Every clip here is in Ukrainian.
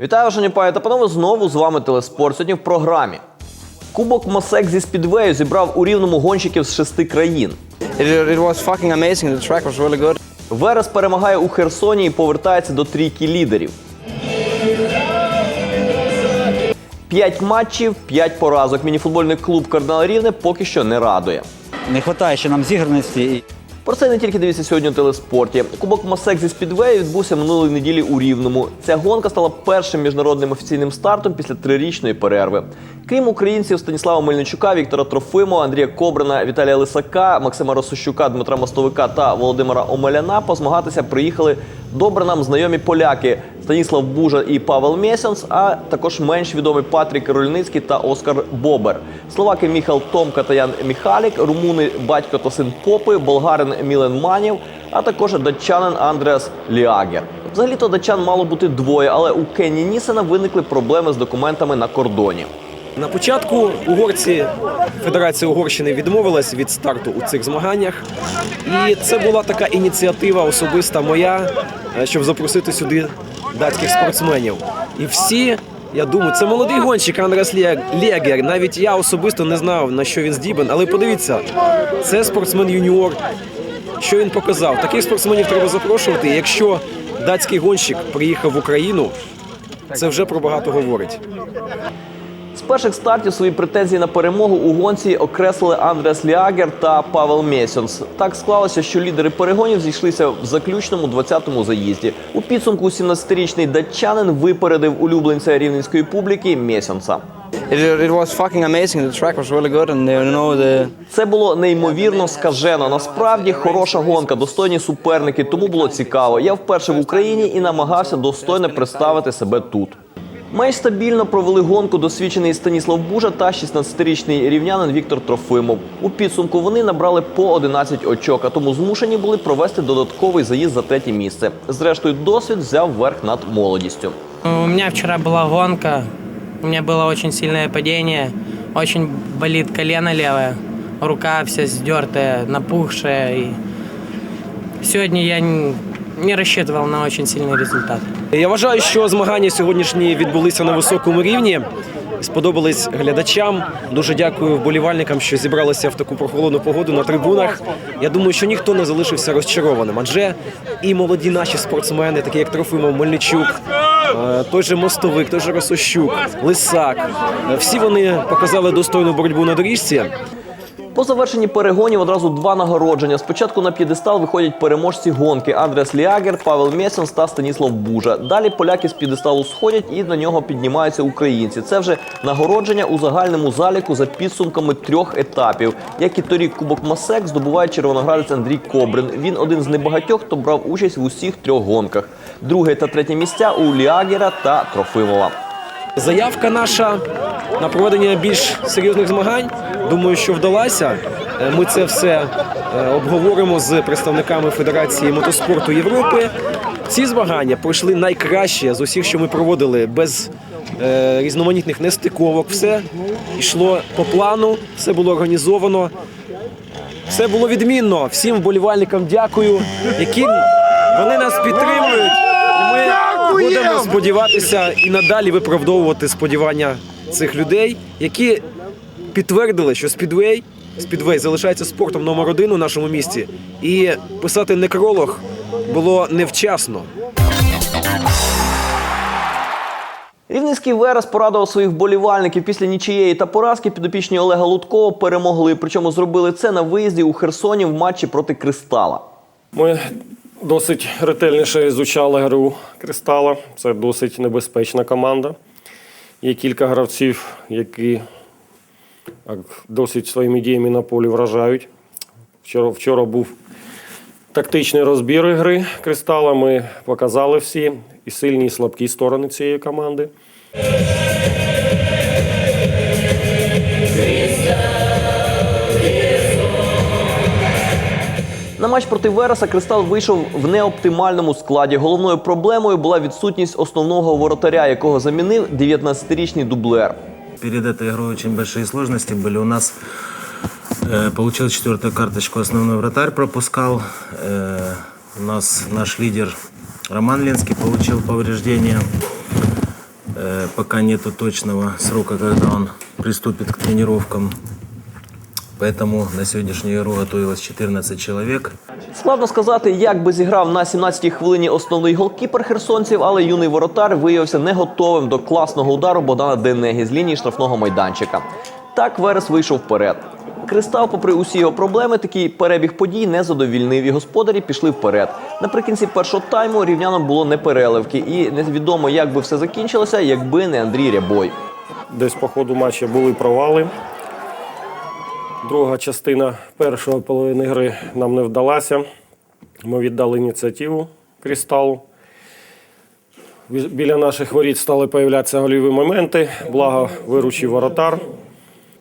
Вітаю, шановні пані та панове. Знову з вами Телеспорт. Сьогодні в програмі. Кубок Мосек зі спідвею зібрав у рівному гонщиків з шести країн. It was fucking amazing. The track was really good. Верес перемагає у Херсоні і повертається до трійки лідерів. П'ять матчів, п'ять поразок. Мініфутбольний клуб Кардинал Рівне поки що не радує. Не вистачає ще нам зіграності. Про це не тільки дивіться сьогодні у телеспорті. Кубок Мосек зі спідвею відбувся минулої неділі у Рівному. Ця гонка стала першим міжнародним офіційним стартом після трирічної перерви. Крім українців Станіслава Мельничука, Віктора Трофимова, Андрія Кобрина, Віталія Лисака, Максима Росощука, Дмитра Мостовика та Володимира Омеляна позмагатися приїхали добре нам знайомі поляки Станіслав Бужа і Павел Мєсянс, а також менш відомий Патрік Рольницький та Оскар Бобер. Словаки Міхал Томка та Ян Міхалік, румуни батько та син Попи, болгарин Мілен Манів, а також датчанин Андреас Ліагер. Взагалі-то датчан мало бути двоє, але у Кенні Нісена виникли проблеми з документами на кордоні. На початку угорці Федерація Угорщини відмовилась від старту у цих змаганнях, і це була така ініціатива особиста моя, е, щоб запросити сюди датських спортсменів. І всі, я думаю, це молодий гонщик Андрес Лє- Лєгер. Навіть я особисто не знав на що він здібен, але подивіться, це спортсмен юніор. Що він показав? Таких спортсменів треба запрошувати. Якщо датський гонщик приїхав в Україну, це вже про багато говорить. З перших стартів свої претензії на перемогу у гонці окреслили Андреас Ліагер та Павел Мєсьонс. Так склалося, що лідери перегонів зійшлися в заключному 20-му заїзді. У підсумку 17-річний датчанин випередив улюбленця рівненської публіки the Це було неймовірно скажено. Насправді хороша гонка, достойні суперники, тому було цікаво. Я вперше в Україні і намагався достойно представити себе тут. Менш стабільно провели гонку досвідчений Станіслав Бужа та 16-річний рівнянин Віктор Трофимов. У підсумку вони набрали по 11 очок, а тому змушені були провести додатковий заїзд за третє місце. Зрештою, досвід взяв верх над молодістю. У меня вчера была гонка, у меня было очень сильное падение, очень болит колено левое, рука вся сдертая, напухшая. И сегодня я не рассчитывал на очень сильный результат. Я вважаю, що змагання сьогоднішні відбулися на високому рівні. Сподобались глядачам. Дуже дякую вболівальникам, що зібралися в таку прохолодну погоду на трибунах. Я думаю, що ніхто не залишився розчарованим, адже і молоді наші спортсмени, такі як Трофимов, Мельничук, е, той же Мостовик, той же Росощук, Лисак. е, Всі вони показали достойну боротьбу на доріжці. По завершенні перегонів одразу два нагородження. Спочатку на п'єдестал виходять переможці гонки Андрес Ліагер, Павел Мєсенс та Станіслав Бужа. Далі поляки з п'єдесталу сходять і на нього піднімаються українці. Це вже нагородження у загальному заліку за підсумками трьох етапів. Як і торік Кубок Масек здобуває червоноградець Андрій Кобрин. Він один з небагатьох, хто брав участь в усіх трьох гонках. Друге та третє місця у Ліагера та Трофимова. Заявка наша на проведення більш серйозних змагань. Думаю, що вдалася. Е, Ми це все е, обговоримо з представниками Федерації мотоспорту Європи. Ці змагання пройшли найкраще з усіх, що ми проводили, без е, різноманітних нестиковок. Все йшло по плану, все було організовано. Все було відмінно. Всім вболівальникам дякую, яким вони нас підтримують. Ми будемо сподіватися і надалі виправдовувати сподівання цих людей, які підтвердили, що спідвей спідвей залишається спортом номер один у нашому місті. І писати некролог було невчасно. Рівненський Верес порадував своїх вболівальників після нічиєї та поразки. Підопічні Олега Луткова перемогли. Причому зробили це на виїзді у Херсоні в матчі проти Кристала. Ми досить ретельніше ізучали гру Кристала. Це досить небезпечна команда. Є кілька гравців, які досить своїми діями на полі вражають. Вчора, вчора був тактичний розбір гри Кристала. Ми показали всі і сильні, і слабкі сторони цієї команди. матч проти Вереса Кристал вийшов в неоптимальному складі. Головною проблемою була відсутність основного воротаря, якого замінив 19-річний дублер. Перед этой игрой очень большие сложности были. У нас э, получил четвертую карточку основной вратарь пропускал. Э, у нас наш лидер Роман Ленский получил повреждение. пока нету точного срока, когда он приступит к тренировкам. Поэтому на сегодняшнюю игру готовилось 14 человек. Складно сказати, як би зіграв на 17-й хвилині основний голкіпер херсонців, але юний воротар виявився не готовим до класного удару Богдана Денегі з лінії штрафного майданчика. Так Верес вийшов вперед. Кристал, попри усі його проблеми, такий перебіг подій не задовільнив, і господарі пішли вперед. Наприкінці першого тайму рівнянам було не переливки, і невідомо, як би все закінчилося, якби не Андрій Рябой. Десь по ходу матчу були провали. Друга частина першої половини гри нам не вдалася. Ми віддали ініціативу Крісталу. Біля наших воріт стали появлятися гольові моменти. Благо виручив воротар.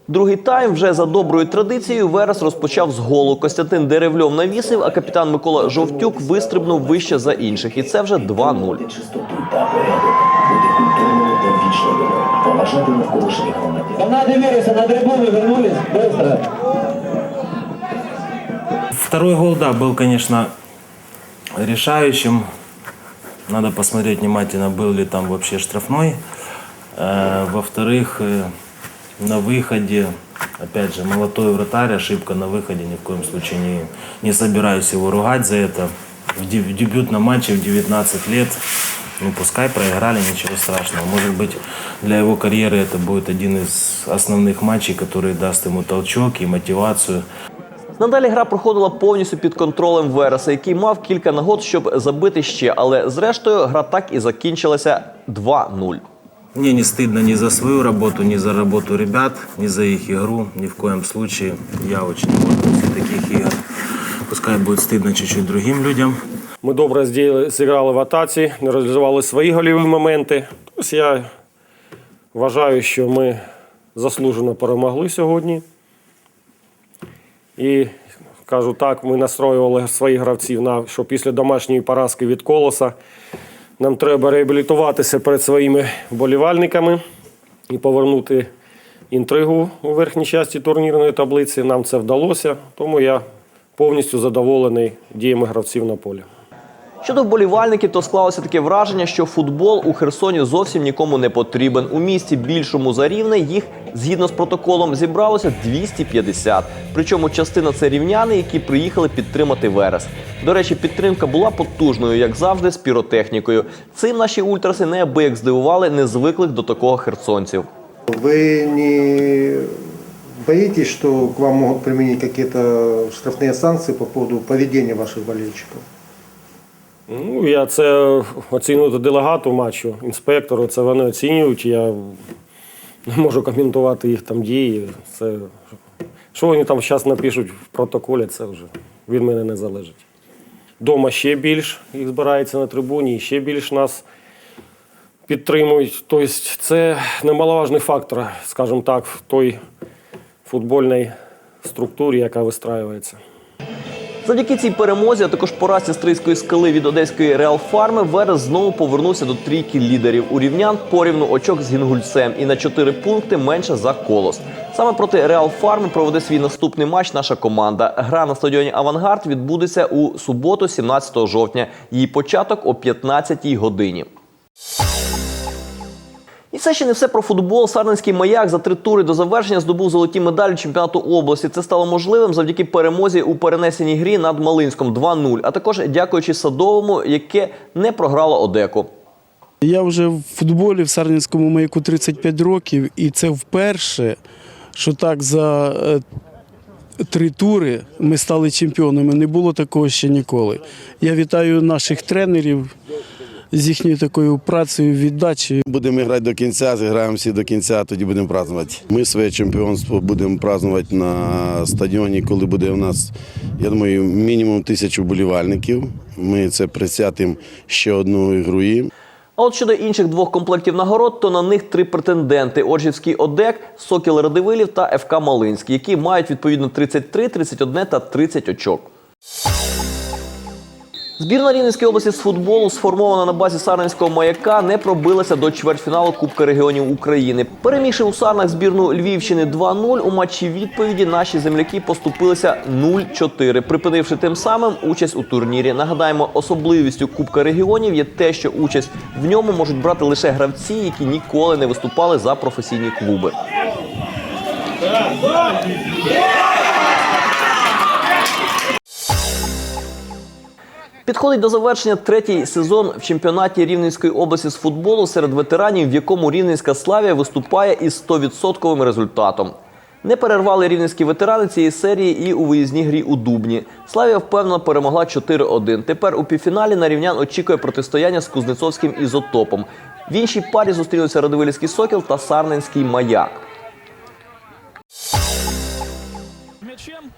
Другий тайм вже за доброю традицією Верес розпочав з голу. Костянтин Деревльов навісив, а капітан Микола Жовтюк вистрибнув вище за інших. І це вже 2-0. Второй гол, да, был, конечно, решающим. Надо посмотреть внимательно, был ли там вообще штрафной. Э, Во-вторых, э, на выходе, опять же, молотой вратарь, ошибка на выходе, ни в коем случае не, не собираюсь его ругать за это. В дебютном матче в 19 лет, ну пускай проиграли, ничего страшного. Может быть, для его карьеры это будет один из основных матчей, который даст ему толчок и мотивацию. Надалі гра проходила повністю під контролем Вереса, який мав кілька нагод, щоб забити ще. Але зрештою гра так і закінчилася 2-0. Мне не стыдно ни за свою работу, ни за работу ребят, ни за их игру. Ни в коем случае. Я очень люблю после таких игр. Пускай будет стыдно чуть-чуть другим людям. Ми добре зіграли в атаці, не реалізували свої гольові моменти. Ось я вважаю, що ми заслужено перемогли сьогодні. І кажу так, ми настроювали своїх гравців на що після домашньої поразки від колоса нам треба реабілітуватися перед своїми вболівальниками і повернути інтригу у верхній часті турнірної таблиці. Нам це вдалося, тому я повністю задоволений діями гравців на полі. Щодо вболівальників, то склалося таке враження, що футбол у Херсоні зовсім нікому не потрібен. У місті більшому за рівне їх згідно з протоколом зібралося 250. Причому частина це рівняни, які приїхали підтримати Верес. До речі, підтримка була потужною, як завжди, з піротехнікою. Цим наші ультраси неабияк здивували незвиклих до такого херсонців. Вы не боитесь, что к вам могут применить какие-то штрафные санкции по поводу поведения ваших болельщиков? Ну, я це оцінювати делегату матчу, інспектору, це вони оцінюють. Я не можу коментувати їх там дії. Це, що вони там зараз напишуть в протоколі, це вже від мене не залежить. Дома ще більш їх збирається на трибуні, і ще більш нас підтримують. Тобто це немаловажний фактор, скажімо так, в той футбольній структурі, яка вистраюється. Завдяки цій перемозі, а також поразці стрийської скали від одеської реалфарми, Верес знову повернувся до трійки лідерів. У рівнян порівну очок з Гінгульцем і на 4 пункти менше за колос. Саме проти Реал Фарми проведе свій наступний матч наша команда. Гра на стадіоні Авангард відбудеться у суботу, 17 жовтня. Її початок о 15-й годині. І це ще не все про футбол. Сарненський маяк за три тури до завершення здобув золоті медалі чемпіонату області. Це стало можливим завдяки перемозі у перенесеній грі над Малинськом 2-0, а також дякуючи садовому, яке не програло Одеку. Я вже в футболі в Сарненському маяку 35 років, і це вперше, що так за е, три тури ми стали чемпіонами. Не було такого ще ніколи. Я вітаю наших тренерів з їхньою такою працею, віддачею. Будемо грати до кінця, зіграємо всі до кінця, тоді будемо празднувати. Ми своє чемпіонство будемо празднувати на стадіоні, коли буде у нас, я думаю, мінімум тисячу болівальників. Ми це присвятимо ще одну ігру. А от щодо інших двох комплектів нагород, то на них три претенденти: Оржівський ОДЕК, Сокіл Радивилів та ФК Малинський, які мають відповідно 33, 31 та 30 очок. Збірна Рівненської області з футболу, сформована на базі Сарненського маяка, не пробилася до чвертьфіналу Кубка регіонів України. Перемігши у Сарнах збірну Львівщини 2-0, у матчі відповіді наші земляки поступилися 0-4, припинивши тим самим участь у турнірі. Нагадаємо, особливістю Кубка регіонів є те, що участь в ньому можуть брати лише гравці, які ніколи не виступали за професійні клуби. Підходить до завершення третій сезон в чемпіонаті Рівненської області з футболу серед ветеранів, в якому Рівненська Славія виступає із 100% результатом. Не перервали рівненські ветерани цієї серії і у виїзній грі у Дубні. Славія впевнено перемогла 4-1. Тепер у півфіналі на рівнян очікує протистояння з Кузнецовським ізотопом. В іншій парі зустрінуться Радивилівський Сокіл та Сарненський маяк.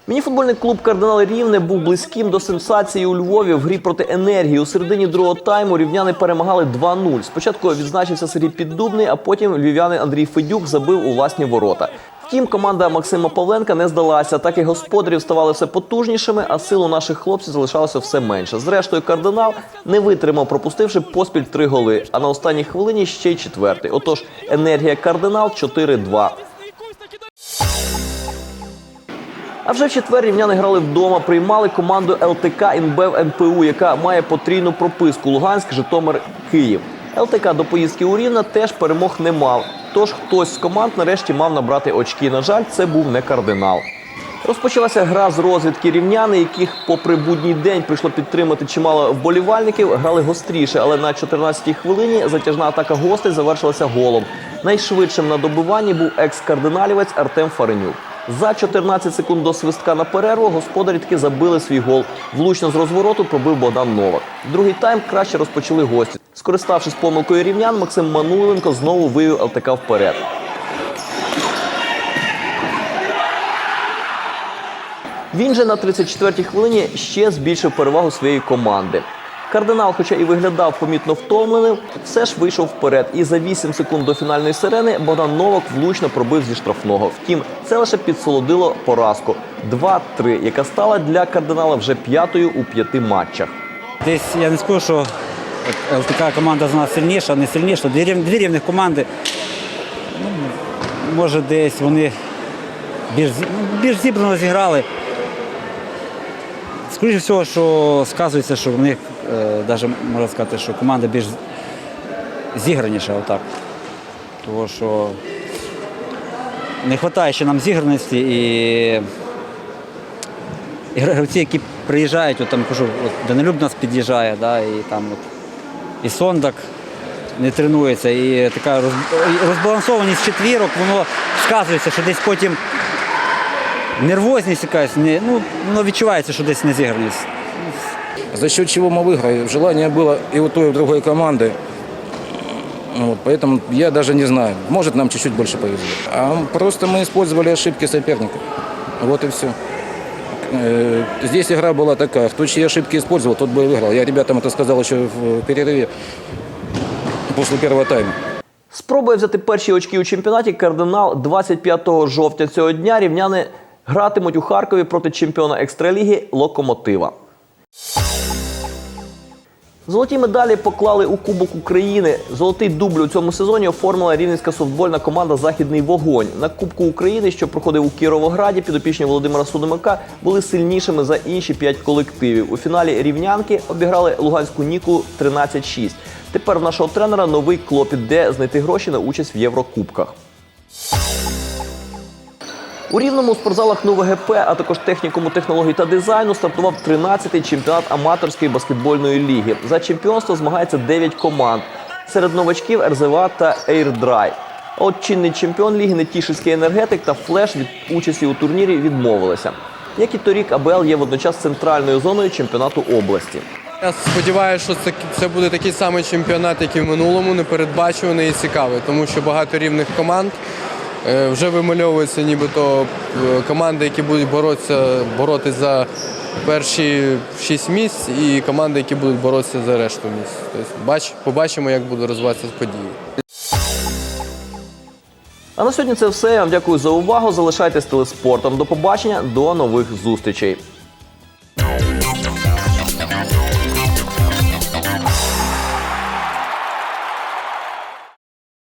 Мініфутбольний клуб Кардинали Рівне був близьким до сенсації у Львові в грі проти енергії. У середині другого тайму рівняни перемагали 2-0. Спочатку відзначився Сергій Піддубний, а потім львів'янин Андрій Федюк забив у власні ворота. Втім, команда Максима Павленка не здалася, так і господарів ставали все потужнішими, а силу наших хлопців залишалося все менше. Зрештою, кардинал не витримав, пропустивши поспіль три голи. А на останній хвилині ще й четвертий. Отож, енергія кардинал 4-2. А вже в четвер рівняни грали вдома, приймали команду ЛТК «Інбев НПУ, яка має потрійну прописку Луганськ, Житомир, Київ. ЛТК до поїздки у Рівне теж перемог не мав. Тож хтось з команд нарешті мав набрати очки. На жаль, це був не кардинал. Розпочалася гра з розвідки рівняни, яких, попри будній день, прийшло підтримати чимало вболівальників. Грали гостріше, але на 14-й хвилині затяжна атака гостей завершилася голом. Найшвидшим на добиванні був екс-кардиналівець Артем Фаренюк. За 14 секунд до свистка на перерву господарі таки забили свій гол. Влучно з розвороту пробив Богдан Новак. Другий тайм краще розпочали гості. Скориставшись помилкою рівнян, Максим Мануленко знову вивів ЛТК вперед. Він же на 34-й хвилині ще збільшив перевагу своєї команди. Кардинал, хоча і виглядав помітно втомленим, все ж вийшов вперед. І за 8 секунд до фінальної сирени Богдан Новак влучно пробив зі штрафного. Втім, це лише підсолодило поразку 2-3, яка стала для кардинала вже п'ятою у п'яти матчах. Десь я не скажу, що от ЛТК команда з нас сильніша, не сильніша. Дві, дві рівних команди. Ну, може, десь вони більш, ну, більш зібрано зіграли. Скоріше всього, що сказується, що в них навіть можна сказати, що команда більш зіграніша отак. Тому що не вистачає ще нам зіграності і і гравці, які приїжджають, от там кажу, от Данилюб нас під'їжджає, да, і там от і Сондак не тренується, і така розбалансованість четвірок, воно сказується, що десь потім нервозність якась, не, ну, воно відчувається, що десь незіграність. За счет чего мы выиграли? Желание было и у той, и у другой команды. Вот, поэтому я даже не знаю. Может, нам чуть-чуть больше повезло. А просто мы использовали ошибки соперника. Вот и все. Э, Здесь игра была такая. Кто чьи ошибки использовал, тот бы и выиграл. Я ребятам это сказал еще в перерыве после первого тайма. Спробує взяти перші очки у чемпіонаті кардинал 25 жовтня цього дня рівняни гратимуть у Харкові проти чемпіона екстраліги Локомотива. Золоті медалі поклали у Кубок України. Золотий дубль у цьому сезоні оформила рівненська софтбольна команда Західний вогонь. На Кубку України, що проходив у Кіровограді, підопічні Володимира Судомика були сильнішими за інші п'ять колективів. У фіналі рівнянки обіграли Луганську Ніку 13-6. Тепер в нашого тренера новий клопіт, де знайти гроші на участь в Єврокубках. У рівному у спортзалах Нове ГП, а також технікуму технологій та дизайну стартував 13-й чемпіонат аматорської баскетбольної ліги. За чемпіонство змагається 9 команд. Серед новачків РЗВА та Ейрдрай. От чинний чемпіон ліги Нетішинський енергетик та Флеш від участі у турнірі відмовилися. Як і торік, АБЛ є водночас центральною зоною чемпіонату області. Я сподіваюся, що це, це буде такий самий чемпіонат, як і в минулому, непередбачуваний і цікавий, тому що багато рівних команд. Е, Вже вимальовуються нібито е, команди, які будуть боротися, боротися за перші шість місць, і команди, які будуть боротися за решту місць. Тобто, бач, побачимо, як будуть розвиватися події. А на сьогодні це все. Я вам дякую за увагу. Залишайтесь телеспортом. До побачення, до нових зустрічей.